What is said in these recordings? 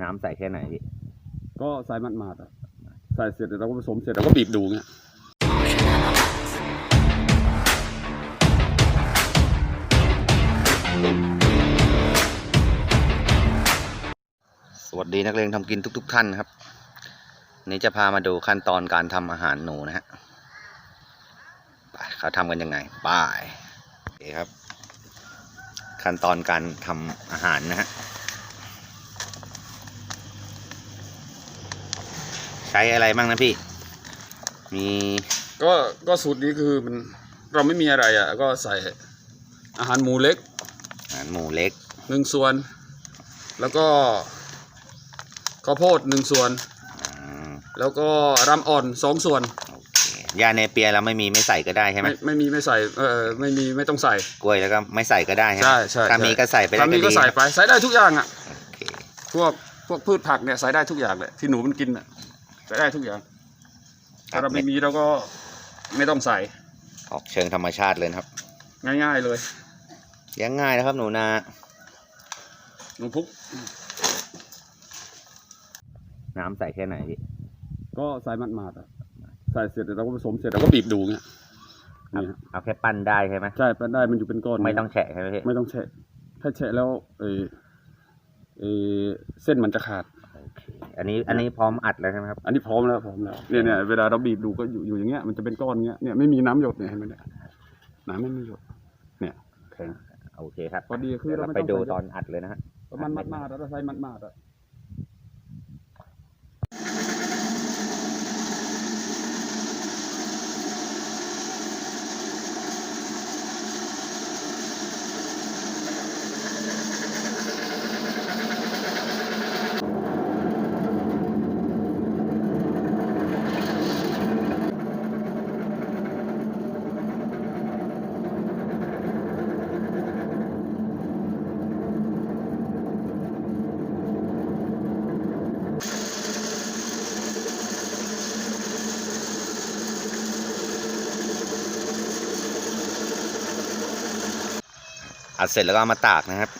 น้ำใส่แค่ไหนพี่ก็ใส่มันมาดๆอะใส่เสร็จแล้วเราก็ผสมเสร็จเราก็บีบดูเงี้ยสวัสดีนักเรียนทำกินทุก ๆ ท่านนะครับวันนี้จะพามาดูขั้นตอนการทำอาหารหนูนะฮะไปเขาทำกันยังไงไป้ายโอเคครับ ขั้นตอนการทำอาหารนะฮะ ช้อะไรบ้างนะพี่ มีก็ก็สูตรนี้คือมันเราไม่มีอะไรอะ ก็ใส่อาหารหมูเล็กอาหารหมูเล็กหนึ่งส่วน แล้วก็ข้าวโพดหนึ่งส่วนอืมแล้วก็รำอ่อนสองส่วนโอเคยาเนเปียเราไม่มีไม่ใส่ก็ได้ใช่ไหมไม่ไม่มีไม่ใส่เออไม่มีไม่ต้องใส่กล้วยแล้วก็ไม่ใส่ก็ได้ใช่ไหมใช่ใช่ถ้ามีก็ใส่ไปได้ถ้ามีก็ดีใส่ไปใส่ได้ทุกอย่างอะโอเคพวกพวกพืชผักเนี่ยใส่ได้ทุกอย่างเลยที่หนูมันกินอะ ใส่ได้ทุกอย่างถ้าเราไม่มีเราก็ไม่ต้องใส่ ออกเชิงธรรมชาติเลยนะครับ ง่ายๆเลยเลี้ยงง่ายนะครับ หนูนาหนูพุก น้ำใส่แค่ไหนพี่ก็ใส่มันมาดๆอะใส่เสร็จแล้วเราก็ผสมเสร็จเราก็บีบดูเงี้ยนี่ฮะเอาแค่ปั้นได้ใช่ไหมใช่ไปได้มันอยู่เป็นก้อนไม่ต้องแฉะใช่ไหมพี่ ไม่ต้องแฉะถ้าแฉะแล้วเออเออเส้นมันจะขาดโอเคอันนี้อันนี้พร้อมอัดแล้วใช่ไหมครับ อันนี้พร้อมแล้วพร้อมแล้วเนี่ยเนี่ยเวลาเราบีบดูก็อยู่อยู่อย่างเงี้ยมันจะเป็นก้อนเงี้ยเนี่ยไม่มีน้ำหยดเนี่ยเห็นไหมเนี่ยน้ำไม่มีหยด เนี่ยแข็งโอเคครับพอดีคือเดี๋ยวเราเราไม่ไปต้องดูใส่ตอนอัดเลยนะฮะมันมัดมาดๆเราใส่มัดมาดๆอะ อัดเสร็จแล้วก็เอามาตากนะครับ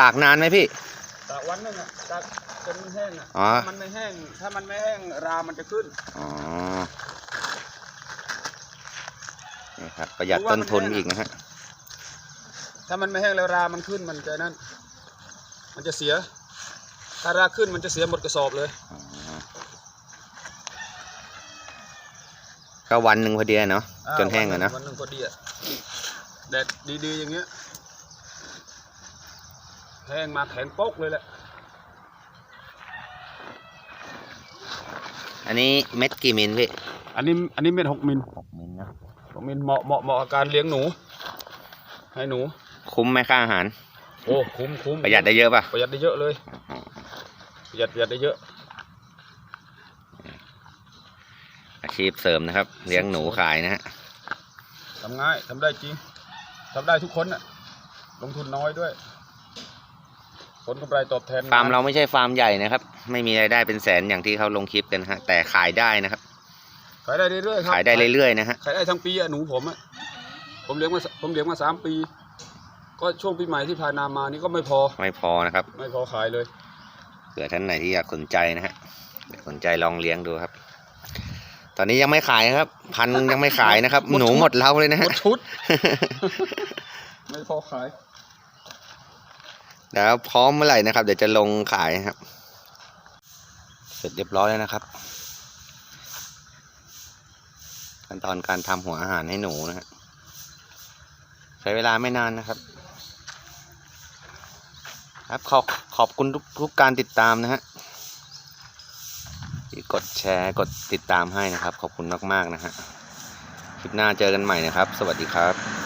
ตากนานไหมพี่ ตากวันหนึงอะตากจนมันแห้งอะอ๋อ ถ้ามันไม่แห้ง ถ้ามันไม่แห้งรามันจะขึ้นอ๋อนี่ครับประหยัดต้นทุนอีกนะฮะถ้ามันไม่แห้งแล้วรามันขึ้นมันจะนั่น มันจะเสีย ถ้าราขึ้นมันจะเสียหมดกระสอบเลย อ๋อก็วันหนึ่งพอดีเนาะจนแห้งอะเนาะ วันหนึ่งพอดีอะ แดดดีๆอย่างเงี้ยแห้งมาแข็งโป๊กเลยแหละ อันนี้เม็ดกี่มิลพี่อันนี้อันนี้เม็ดหกมิลหกมิลนะหกมิลเหมาะเหมาะเหมาะกับการเลี้ยงหนู ให้หนู คุ้มไหมค่าอาหาร โอ้คุ้มคุ้มประหยัดได้เยอะป่ะประหยัดได้เยอะเลยประหยัดประหยัดได้เยอะ อาชีพเสริมนะครับ เลี้ยงหนูขายนะฮะทำง่ายทำได้จริง ทำได้ทุกคนน่ะ ลงทุนน้อยด้วย ผลกำไรตอบแทนฟาร์มเราไม่ใช่ฟาร์มใหญ่นะครับ ไม่มีรายได้เป็นแสนอย่างที่เขาลงคลิปกันนะฮะแต่ขายได้นะครับ ขายได้เรื่อยๆครับขายได้เรื่อยๆนะฮะขายได้ทั้งปีอะหนูผมอะผมเลี้ยงมาผมเลี้ยงมาสามปี ก็ช่วงปีใหม่ที่ผ่านมามานี่ก็ไม่พอ ไม่พอนะครับ ไม่พอขายเลยเผื่อท่านไหนที่อยากสนใจนะฮะสนใจลองเลี้ยงดูครับ ตอนนี้ยังไม่ขายนะครับ พันยังไม่ขายนะครับหมดชุดหนูหมดเล้าเลยนะหมฮะดชุด ไม่พอขายแล้วพร้อมเมื่อไหร่นะครับ เดี๋ยวจะลงขายนะครับ เสร็จเรียบร้อยแล้วนะครับขั้นตอนการทำหัวอาหารให้หนูนะฮะใช้เวลาไม่นานนะครับ ครับขอบขอบคุณทุกทุกการติดตามนะฮะ ที่กดแชร์กดติดตามให้นะครับ ขอบคุณมากๆนะฮะ คลิปหน้าเจอกันใหม่นะครับ สวัสดีครับ